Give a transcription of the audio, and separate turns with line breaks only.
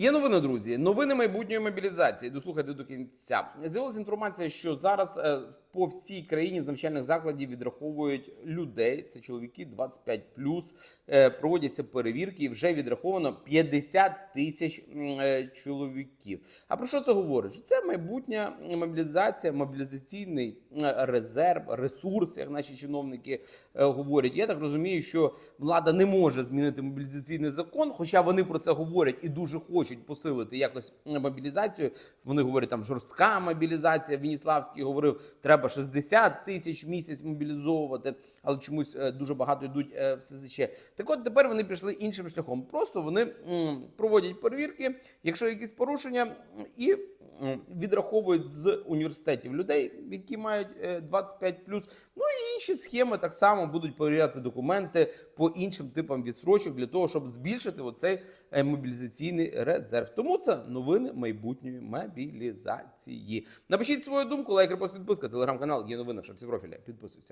Є новини, друзі. Новини майбутньої мобілізації. Дослухайте до кінця. З'явилася інформація, що зараз е, по всій країні з навчальних закладів відраховують людей. Це чоловіки 25+, е, проводяться перевірки, і вже відраховано 50 тисяч е, чоловіків. А про що це говорить? Це майбутня мобілізація, мобілізаційний резерв, ресурс, як наші чиновники е, говорять. Я так розумію, що влада не може змінити мобілізаційний закон, хоча вони про це говорять і дуже хочуть посилити якось мобілізацію. Вони говорять там жорстка мобілізація. Веніславський говорив, треба 60 тисяч в місяць мобілізовувати, але чомусь е, дуже багато йдуть е, в СЗЧ. Так от тепер вони пішли іншим шляхом. Просто вони проводять перевірки, якщо якісь порушення, і відраховують з університетів людей, які мають е, 25+. Ну і інші схеми так само будуть перевіряти документи по іншим типам відсрочок для того, щоб збільшити оцей е, мобілізаційний резерв. Тому це новини майбутньої мобілізації. Напишіть свою думку, лайк, репост, підписка, телеграм-канал, є новини в шапці профіля. Підписуйся.